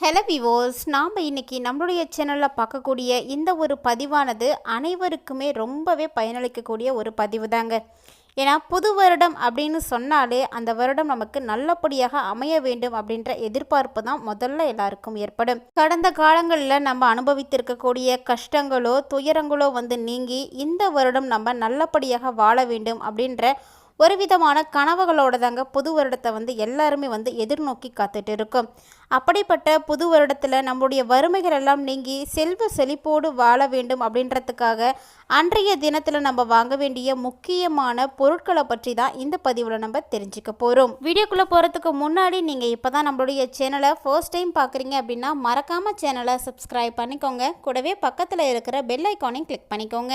Hello விவோஸ் நாம் இன்னைக்கு நம்மளுடைய சேனலில் பார்க்கக்கூடிய இந்த ஒரு பதிவானது அனைவருக்குமே ரொம்பவே பயனளிக்கக்கூடிய ஒரு பதிவு தாங்க ஏன்னா புது வருடம் அப்படின்னு சொன்னாலே அந்த வருடம் நமக்கு நல்லபடியாக அமைய வேண்டும் அப்படின்ற எதிர்பார்ப்பு தான் முதல்ல எல்லாருக்கும் ஏற்படும். கடந்த காலங்களில் நம்ம அனுபவித்திருக்கக்கூடிய கஷ்டங்களோ துயரங்களோ வந்து நீங்கி இந்த வருடம் நம்ம நல்லபடியாக வாழ வேண்டும் அப்படின்ற ஒரு விதமான கனவுகளோட தாங்க புது வருடத்தை வந்து எல்லாருமே வந்து எதிர்நோக்கி காத்துட்டு இருக்கும். அப்படிப்பட்ட புது வருடத்தில் நம்முடைய வறுமைகள் எல்லாம் நீங்கி செல்வ செழிப்போடு வாழ வேண்டும் அப்படின்றதுக்காக அன்றைய தினத்தில் நம்ம வாங்க வேண்டிய முக்கியமான பொருட்களை பற்றி தான் இந்த பதிவில் நம்ம தெரிஞ்சுக்க போகிறோம் வீடியோக்குள்ளே போகிறதுக்கு முன்னாடி நீங்கள் இப்போ தான் நம்மளுடைய சேனலை ஃபர்ஸ்ட் டைம் பார்க்குறீங்க அப்படின்னா மறக்காமல் சேனலை சப்ஸ்கிரைப் பண்ணிக்கோங்க. கூடவே பக்கத்தில் இருக்கிற பெல் ஐக்கானையும் கிளிக் பண்ணிக்கோங்க.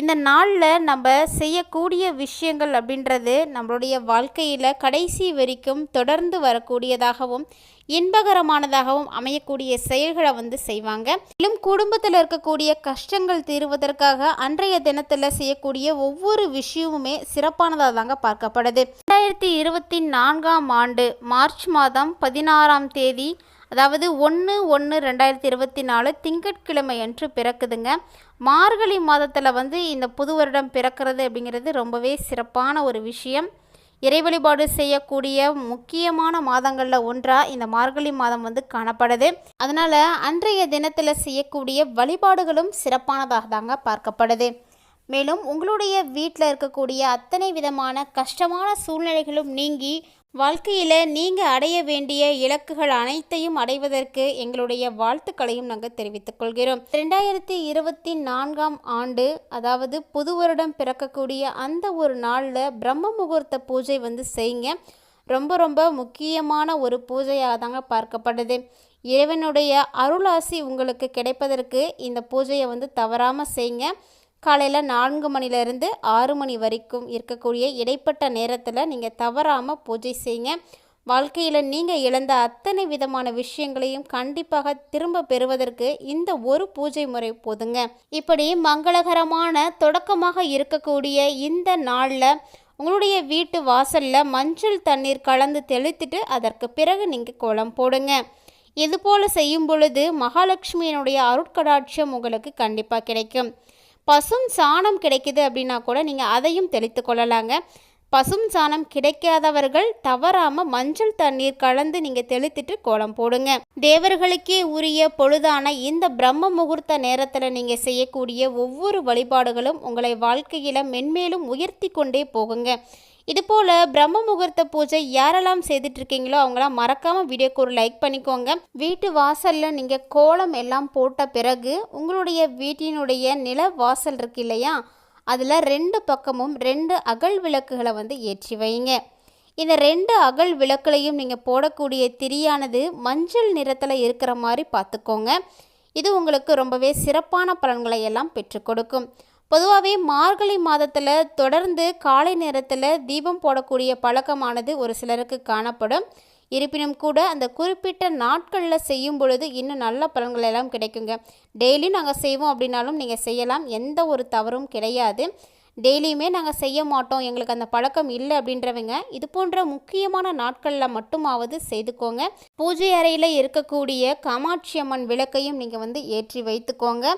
இந்த நாளில் நம்ம செய்யக்கூடிய விஷயங்கள் அப்படின்றது நம்மளுடைய வாழ்க்கையில் கடைசி வரைக்கும் தொடர்ந்து வரக்கூடியதாகவும் இன்பகரமானதாகவும் அமையக்கூடிய செயல்களை வந்து செய்வாங்க. மேலும் குடும்பத்தில் இருக்கக்கூடிய கஷ்டங்கள் தீர்வதற்காக அன்றைய தினத்தில் செய்யக்கூடிய ஒவ்வொரு விஷயமுமே சிறப்பானதாக தாங்க பார்க்கப்படுது. ரெண்டாயிரத்தி இருபத்தி நான்காம் ஆண்டு மார்ச் மாதம் பதினாறாம் தேதி அதாவது ஒன்று ஒன்று ரெண்டாயிரத்தி இருபத்தி நாலு திங்கட்கிழமை அன்று பிறக்குதுங்க. மார்கழி மாதத்தில் வந்து இந்த புது வருடம் பிறக்கிறது அப்படிங்கிறது ரொம்பவே சிறப்பான ஒரு விஷயம். இறை வழிபாடு செய்யக்கூடிய முக்கியமான மாதங்களில் ஒன்றாக இந்த மார்கழி மாதம் வந்து காணப்படுது. அதனால் அன்றைய தினத்தில் செய்யக்கூடிய வழிபாடுகளும் சிறப்பானதாக தாங்க பார்க்கப்படுது. மேலும் உங்களுடைய வீட்டில் இருக்கக்கூடிய அத்தனை விதமான கஷ்டமான சூழ்நிலைகளும் நீங்கி வாழ்க்கையில் நீங்கள் அடைய வேண்டிய இலக்குகள் அனைத்தையும் அடைவதற்கு எங்களுடைய வாழ்த்துக்களையும் நாங்கள் தெரிவித்துக் கொள்கிறோம். ரெண்டாயிரத்தி இருபத்தி நான்காம் ஆண்டு அதாவது புது வருடம் பிறக்கக்கூடிய அந்த ஒரு நாளில் பிரம்ம முகூர்த்த பூஜை வந்து செய்யுங்க. ரொம்ப ரொம்ப முக்கியமான ஒரு பூஜையாக தாங்க பார்க்கப்படுது இறைவனுடைய அருளாசி உங்களுக்கு கிடைப்பதற்கு இந்த பூஜையை வந்து தவறாமல் செய்யுங்க. காலையில் நான்கு மணிலேருந்து ஆறு மணி வரைக்கும் இருக்கக்கூடிய இடைப்பட்ட நேரத்தில் நீங்கள் தவறாமல் பூஜை செய்யுங்க. வாழ்க்கையில் நீங்கள் இழந்த அத்தனை விதமான விஷயங்களையும் கண்டிப்பாக திரும்ப பெறுவதற்கு இந்த ஒரு பூஜை முறை போதுங்க. இப்படி மங்களகரமான தொடக்கமாக இருக்கக்கூடிய இந்த நாளில் உங்களுடைய வீட்டு வாசலில் மஞ்சள் தண்ணீர் கலந்து தெளித்துட்டு அதற்கு பிறகு நீங்கள் கோலம் போடுங்க. இதுபோல் செய்யும் பொழுது மகாலட்சுமியினுடைய அருட்கடாட்சியம் உங்களுக்கு கண்டிப்பாக கிடைக்கும். பசும் சாணம் கிடைக்குது அப்படின்னா கூட நீங்கள் அதையும் தெளித்து கொள்ளலாங்க. பசும் சாணம் கிடைக்காதவர்கள் தவறாமல் மஞ்சள் தண்ணீர் கலந்து நீங்கள் தெளித்துட்டு கோலம் போடுங்க. தேவர்களுக்கே உரிய பொழுதான இந்த பிரம்ம முகூர்த்த நேரத்தில் நீங்கள் செய்யக்கூடிய ஒவ்வொரு வழிபாடுகளும் உங்களை வாழ்க்கையில் மென்மேலும் உயர்த்தி கொண்டே போகுங்க. இதுபோல் பிரம்ம முகூர்த்த பூஜை யாரெல்லாம் செய்துட்டு இருக்கீங்களோ அவங்களாம் மறக்காமல் வீடியோக்கு ஒரு லைக் பண்ணிக்கோங்க. வீட்டு வாசலில் நீங்கள் கோலம் எல்லாம் போட்ட பிறகு உங்களுடைய வீட்டினுடைய நில வாசல் இருக்கு இல்லையா? அதில் ரெண்டு பக்கமும் ரெண்டு அகல் விளக்குகளை வந்து ஏற்றி வைங்க. இந்த ரெண்டு அகல் விளக்குலையும் நீங்கள் போடக்கூடிய திரியானது மஞ்சள் நிறத்தில் இருக்கிற மாதிரி பார்த்துக்கோங்க. இது உங்களுக்கு ரொம்பவே சிறப்பான பலன்களை எல்லாம் பெற்றுக் கொடுக்கும். பொதுவாகவே மார்கழி மாதத்தில் தொடர்ந்து காலை நேரத்தில் தீபம் போடக்கூடிய பழக்கமானது ஒரு சிலருக்கு காணப்படும். இருப்பினும் கூட அந்த குறிப்பிட்ட நாட்களில் செய்யும் பொழுது இன்னும் நல்ல பலன்கள் எல்லாம் கிடைக்குங்க. டெய்லியும் நாங்கள் செய்வோம் அப்படின்னாலும் நீங்கள் செய்யலாம். எந்த ஒரு தவறும் கிடையாது. டெய்லியுமே நாங்கள் செய்ய மாட்டோம். எங்களுக்கு அந்த பழக்கம் இல்லை அப்படின்றவங்க இது போன்ற முக்கியமான நாட்களில் மட்டுமாவது செய்துக்கோங்க. பூஜை அறையில் இருக்கக்கூடிய காமாட்சி அம்மன் விளக்கையும் நீங்கள் வந்து ஏற்றி வைத்துக்கோங்க.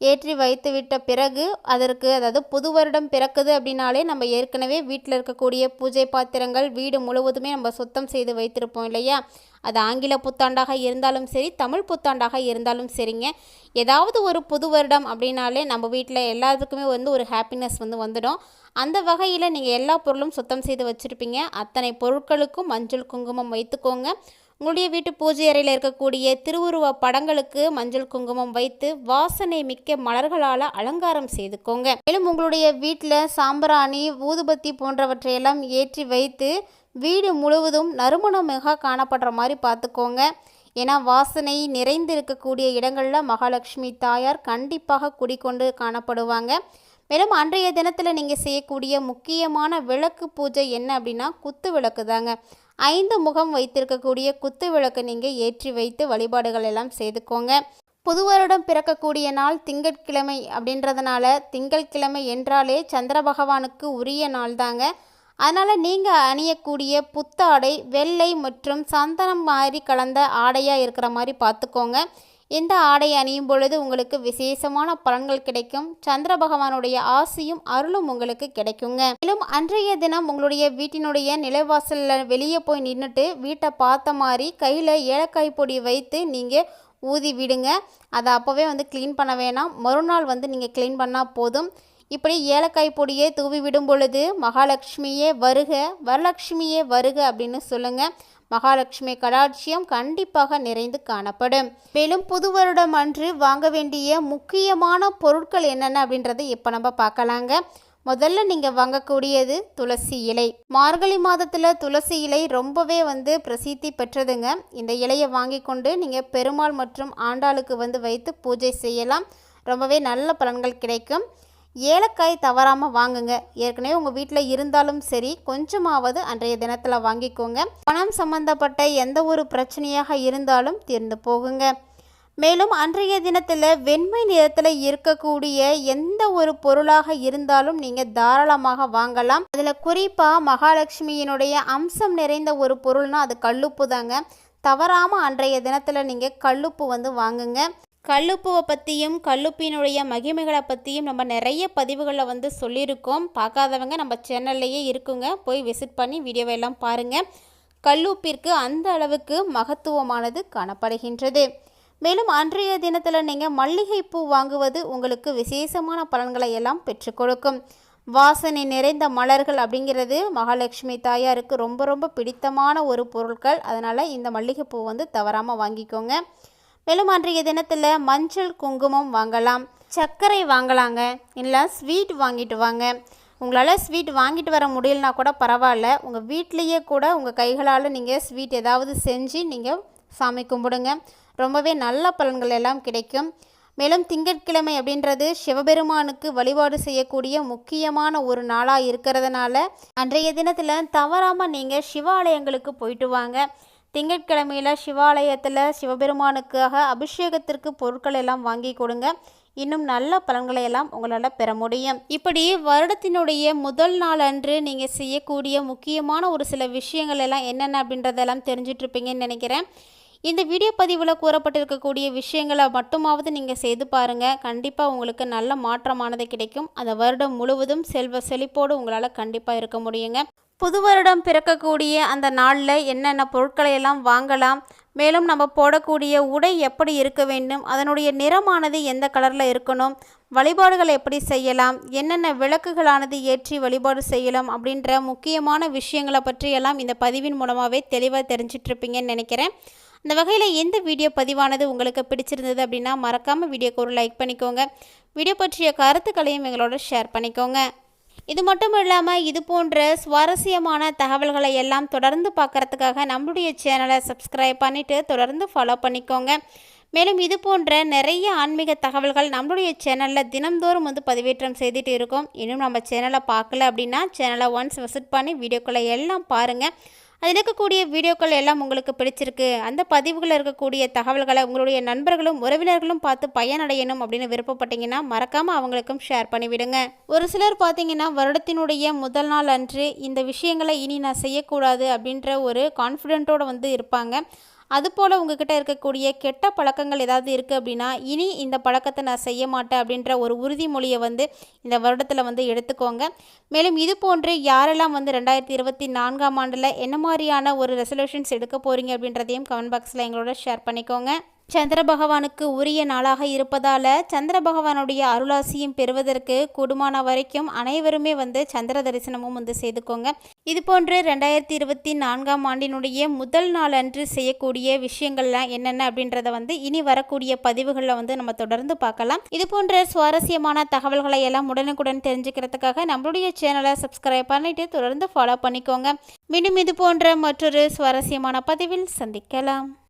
ஏற்றி வைத்து விட்ட பிறகு அதற்கு அதாவது புது வருடம் பிறக்குது அப்படின்னாலே நம்ம ஏற்கனவே வீட்டில் இருக்கக்கூடிய பூஜை பாத்திரங்கள் வீடு முழுவதுமே நம்ம சுத்தம் செய்து வைத்திருப்போம் இல்லையா? அது ஆங்கில புத்தாண்டாக இருந்தாலும் சரி தமிழ் புத்தாண்டாக இருந்தாலும் சரிங்க. ஏதாவது ஒரு புது வருடம் அப்படின்னாலே நம்ம வீட்டில் எல்லாத்துக்குமே வந்து ஒரு ஹாப்பினஸ் வந்து வந்துடும். அந்த வகையில் நீங்கள் எல்லா பொருளும் சுத்தம் செய்து வச்சுருப்பீங்க. அத்தனை பொருட்களுக்கும் மஞ்சள் குங்குமம் வைத்துக்கோங்க. உங்களுடைய வீட்டு பூஜை அறையில் இருக்கக்கூடிய திருவுருவ படங்களுக்கு மஞ்சள் குங்குமம் வைத்து வாசனை மிக்க மலர்களால் அலங்காரம் செய்துக்கோங்க. மேலும் உங்களுடைய வீட்டில் சாம்பிராணி ஊதுபத்தி போன்றவற்றையெல்லாம் ஏற்றி வைத்து வீடு முழுவதும் நறுமணம் மிக காணப்படுற மாதிரி பார்த்துக்கோங்க. ஏன்னா வாசனை நிறைந்து இருக்கக்கூடிய இடங்களில் மகாலட்சுமி தாயார் கண்டிப்பாக குடிக்கொண்டு காணப்படுவாங்க. மேலும் அன்றைய தினத்தில் நீங்கள் செய்யக்கூடிய முக்கியமான விளக்கு பூஜை என்ன அப்படின்னா குத்து விளக்கு தாங்க ஐந்து முகம் வைத்திருக்கக்கூடிய குத்து விளக்கு நீங்கள் ஏற்றி வைத்து வழிபாடுகள் எல்லாம் செய்துக்கோங்க. புது வருடம் பிறக்கக்கூடிய நாள் திங்கட்கிழமை அப்படின்றதுனால திங்கட்கிழமை என்றாலே சந்திர பகவானுக்கு உரிய நாள் தாங்க. அதனால் நீங்கள் அணியக்கூடிய புத்தாடை வெள்ளை மற்றும் சந்தனம் மாதிரி கலந்த ஆடையாக இருக்கிற மாதிரி பார்த்துக்கோங்க. இந்த ஆடை அணியும் பொழுது உங்களுக்கு விசேஷமான பலன்கள் கிடைக்கும். சந்திர பகவானுடைய ஆசியும் அருளும் உங்களுக்கு கிடைக்குங்க. மேலும் அன்றைய தினம் உங்களுடைய வீட்டினுடைய நிலைவாசலில் வெளியே போய் நின்றுட்டு வீட்டை பார்த்த மாதிரி கையில் ஏலக்காய் பொடி வைத்து நீங்கள் ஊதி விடுங்க. அதை அப்போவே வந்து க்ளீன் பண்ண வேணாம். மறுநாள் வந்து நீங்கள் க்ளீன் பண்ணால் போதும். இப்படி ஏலக்காய் பொடியை தூவி விடும் பொழுது மகாலட்சுமியே வருக வரலட்சுமியே வருக அப்படின்னு சொல்லுங்கள் மகாலட்சுமி கடாட்சியம் கண்டிப்பாக நிறைந்து காணப்படும். மேலும் புது வருடம் அன்று வாங்க வேண்டிய முக்கியமான பொருட்கள் என்னென்ன அப்படின்றத இப்போ நம்ம பார்க்கலாங்க. முதல்ல நீங்கள் வாங்கக்கூடியது துளசி இலை. மார்கழி மாதத்தில் துளசி இலை ரொம்பவே வந்து பிரசித்தி பெற்றதுங்க. இந்த இலையை வாங்கி கொண்டு நீங்கள் பெருமாள் மற்றும் ஆண்டாளுக்கு வந்து வைத்து பூஜை செய்யலாம். ரொம்பவே நல்ல பலன்கள் கிடைக்கும். ஏலக்காய் தவறாமல் வாங்குங்க. ஏற்கனவே உங்கள் வீட்டில் இருந்தாலும் சரி கொஞ்சமாவது அன்றைய தினத்தில் வாங்கிக்கோங்க. பணம் சம்பந்தப்பட்ட எந்த ஒரு பிரச்சனையாக இருந்தாலும் தீர்ந்து போகுங்க. மேலும் அன்றைய தினத்தில் வெண்மை நிறத்தில் இருக்கக்கூடிய எந்த ஒரு பொருளாக இருந்தாலும் நீங்கள் தாராளமாக வாங்கலாம். அதில் குறிப்பாக மகாலட்சுமியினுடைய அம்சம் நிறைந்த ஒரு பொருள்னால் அது கல்லுப்பு தாங்க. தவறாமல் அன்றைய தினத்தில் நீங்கள் கல்லுப்பு வந்து வாங்குங்க. கல்லுப்புவை பற்றியும் கல்லுப்பினுடைய மகிமைகளை பற்றியும் நம்ம நிறைய பதிவுகளில் வந்து சொல்லியிருக்கோம். பார்க்காதவங்க நம்ம சேனல்லையே இருக்குங்க. போய் விசிட் பண்ணி வீடியோவை எல்லாம் பாருங்கள் கல்லுப்பிற்கு அந்த அளவுக்கு மகத்துவமானது காணப்படுகின்றது. மேலும் அன்றைய தினத்தில் நீங்கள் மல்லிகைப்பூ வாங்குவது உங்களுக்கு விசேஷமான பலன்களை எல்லாம் பெற்றுக் கொடுக்கும். வாசனை நிறைந்த மலர்கள் அப்படிங்கிறது மகாலட்சுமி தாயாருக்கு ரொம்ப ரொம்ப பிடித்தமான ஒரு பொருட்கள். அதனால் இந்த மல்லிகைப்பூ வந்து தவறாமல் வாங்கிக்கோங்க. மேலும் அன்றைய தினத்தில் மஞ்சள் குங்குமம் வாங்கலாம். சர்க்கரை வாங்கலாங்க. இல்லை ஸ்வீட் வாங்கிட்டு வாங்க. உங்களால் ஸ்வீட் வாங்கிட்டு வர முடியலனா கூட பரவாயில்ல. உங்கள் வீட்லேயே கூட உங்கள் கைகளால் நீங்கள் ஸ்வீட் ஏதாவது செஞ்சு நீங்கள் சாமி கும்பிடுங்க. ரொம்பவே நல்ல பலன்கள் எல்லாம் கிடைக்கும். மேலும் திங்கட்கிழமை அப்படின்றது சிவபெருமானுக்கு வழிபாடு செய்யக்கூடிய முக்கியமான ஒரு நாளாக இருக்கிறதுனால அன்றைய தினத்தில் தவறாமல் நீங்கள் சிவாலயங்களுக்கு போயிட்டு வாங்க. திங்கட்கிழமையில் சிவாலயத்தில் சிவபெருமானுக்காக அபிஷேகத்திற்கு பொருட்கள் எல்லாம் வாங்கி கொடுங்க. இன்னும் நல்ல பலன்களை எல்லாம் உங்களால் பெற முடியும். இப்படி வருடத்தினுடைய முதல் நாள் அன்று நீங்கள் செய்யக்கூடிய முக்கியமான ஒரு சில விஷயங்கள் எல்லாம் என்னென்ன அப்படின்றதெல்லாம் தெரிஞ்சிட்ருப்பீங்கன்னு நினைக்கிறேன். இந்த வீடியோ பதிவில் கூறப்பட்டிருக்கக்கூடிய விஷயங்களை மட்டுமாவது நீங்கள் செய்து பாருங்கள் கண்டிப்பாக உங்களுக்கு நல்ல மாற்றமானது கிடைக்கும். அந்த வருடம் முழுவதும் செல்வ செழிப்போடு உங்களால் கண்டிப்பாக இருக்க முடியுங்க. புது வருடம் பிறக்கக்கூடிய அந்த நாளில் என்னென்ன பொருட்களை எல்லாம் வாங்கலாம் மேலும் நம்ம போடக்கூடிய உடை எப்படி இருக்க வேண்டும் அதனுடைய நிறமானது எந்த கலரில் இருக்கணும் வழிபாடுகள் எப்படி செய்யலாம் என்னென்ன விளக்குகளானது ஏற்றி வழிபாடு செய்யலாம் அப்படின்ற முக்கியமான விஷயங்களை பற்றியெல்லாம் இந்த பதிவின் மூலமாகவே தெளிவாக தெரிஞ்சிட்ருப்பீங்கன்னு நினைக்கிறேன். அந்த வகையில் எந்த வீடியோ பதிவானது உங்களுக்கு பிடிச்சிருந்தது அப்படின்னா மறக்காமல் வீடியோக்கு ஒரு லைக் பண்ணிக்கோங்க. வீடியோ பற்றிய கருத்துக்களையும் எங்களோட ஷேர் பண்ணிக்கோங்க. இது மட்டும் இல்லாமல் இது போன்ற சுவாரஸ்யமான தகவல்களை எல்லாம் தொடர்ந்து பார்க்குறதுக்காக நம்மளுடைய சேனலை சப்ஸ்கிரைப் பண்ணிவிட்டு தொடர்ந்து ஃபாலோ பண்ணிக்கோங்க. மேலும் இது போன்ற நிறைய ஆன்மீக தகவல்கள் நம்மளுடைய சேனலில் தினம்தோறும் வந்து பதிவேற்றம் செய்துட்டு இருக்கோம். இன்னும் நம்ம சேனலை பார்க்கல அப்படின்னா சேனலை ஒன்ஸ் விசிட் பண்ணி வீடியோக்களை எல்லாம் பாருங்கள் அதில் இருக்கக்கூடிய வீடியோக்கள் எல்லாம் உங்களுக்கு பிடிச்சிருக்கு. அந்த பதிவுகளில் இருக்கக்கூடிய தகவல்களை உங்களுடைய நண்பர்களும் உறவினர்களும் பார்த்து பயனடையணும் அப்படின்னு விருப்பப்பட்டீங்கன்னா மறக்காமல் அவங்களுக்கும் ஷேர் பண்ணிவிடுங்க. ஒரு சிலர் பார்த்தீங்கன்னா வருடத்தினுடைய முதல் நாள் அன்று இந்த விஷயங்களை இனி நான் செய்யக்கூடாது அப்படின்ற ஒரு கான்ஃபிடென்ட்டோடு வந்து இருப்பாங்க. அதுபோல் உங்ககிட்ட இருக்கக்கூடிய கெட்ட பழக்கங்கள் ஏதாவது இருக்குது அப்படின்னா இனி இந்த பழக்கத்தை நான் செய்ய மாட்டேன் அப்படின்ற ஒரு உறுதிமொழியை வந்து இந்த வருடத்தில் வந்து எடுத்துக்கோங்க. மேலும் இது போன்று யாரெல்லாம் வந்து ரெண்டாயிரத்தி இருபத்தி நான்காம் ஆண்டில் என்ன மாதிரியான ஒரு ரெசல்யூஷன்ஸ் எடுக்க போகிறீங்க அப்படின்றதையும் கமெண்ட் பாக்ஸில் எங்களோட ஷேர் பண்ணிக்கோங்க. சந்திர பகவானுக்கு உரிய நாளாக இருப்பதால் சந்திர பகவானுடைய அருளாசியும் பெறுவதற்கு கூடுமான வரைக்கும் அனைவருமே வந்து சந்திர தரிசனமும் வந்து செய்துக்கோங்க. இது போன்று ரெண்டாயிரத்தி இருபத்தி நான்காம் ஆண்டினுடைய முதல் நாள் அன்று செய்யக்கூடிய விஷயங்கள்லாம் என்னென்ன அப்படின்றத வந்து இனி வரக்கூடிய பதிவுகளில் வந்து நம்ம தொடர்ந்து பார்க்கலாம். இது போன்ற சுவாரஸ்யமான தகவல்களை எல்லாம் உடனுக்குடன் தெரிஞ்சுக்கிறதுக்காக நம்மளுடைய சேனலை சப்ஸ்கிரைப் பண்ணிட்டு தொடர்ந்து ஃபாலோ பண்ணிக்கோங்க. மீண்டும் இது போன்ற மற்றொரு சுவாரஸ்யமான பதிவில் சந்திக்கலாம்.